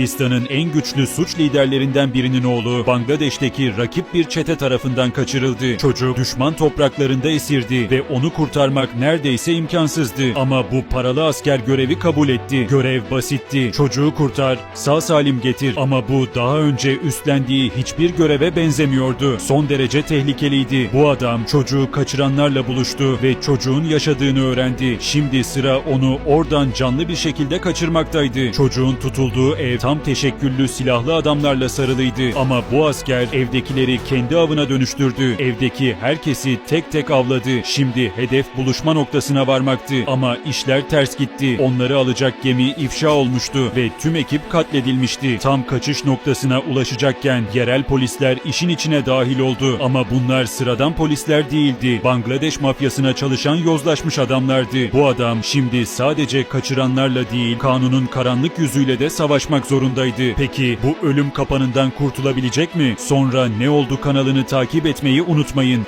Hindistan'ın en güçlü suç liderlerinden birinin oğlu Bangladeş'teki rakip bir çete tarafından kaçırıldı. Çocuk düşman topraklarında esirdi ve onu kurtarmak neredeyse imkansızdı. Ama bu paralı asker görevi kabul etti. Görev basitti. Çocuğu kurtar, sağ salim getir. Ama bu daha önce üstlendiği hiçbir göreve benzemiyordu. Son derece tehlikeliydi. Bu adam çocuğu kaçıranlarla buluştu ve çocuğun yaşadığını öğrendi. Şimdi sıra onu oradan canlı bir şekilde kaçırmaktaydı. Çocuğun tutulduğu ev tam teşekküllü silahlı adamlarla sarılıydı. Ama bu asker evdekileri kendi avına dönüştürdü. Evdeki herkesi tek tek avladı. Şimdi hedef buluşma noktasına varmaktı. Ama işler ters gitti. Onları alacak gemi ifşa olmuştu ve tüm ekip katledilmişti. Tam kaçış noktasına ulaşacakken yerel polisler işin içine dahil oldu. Ama bunlar sıradan polisler değildi. Bangladeş mafyasına çalışan yozlaşmış adamlardı. Bu adam şimdi sadece kaçıranlarla değil kanunun karanlık yüzüyle de savaşmak zorundaydı. Peki bu ölüm kapanından kurtulabilecek mi? Sonra ne oldu kanalını takip etmeyi unutmayın.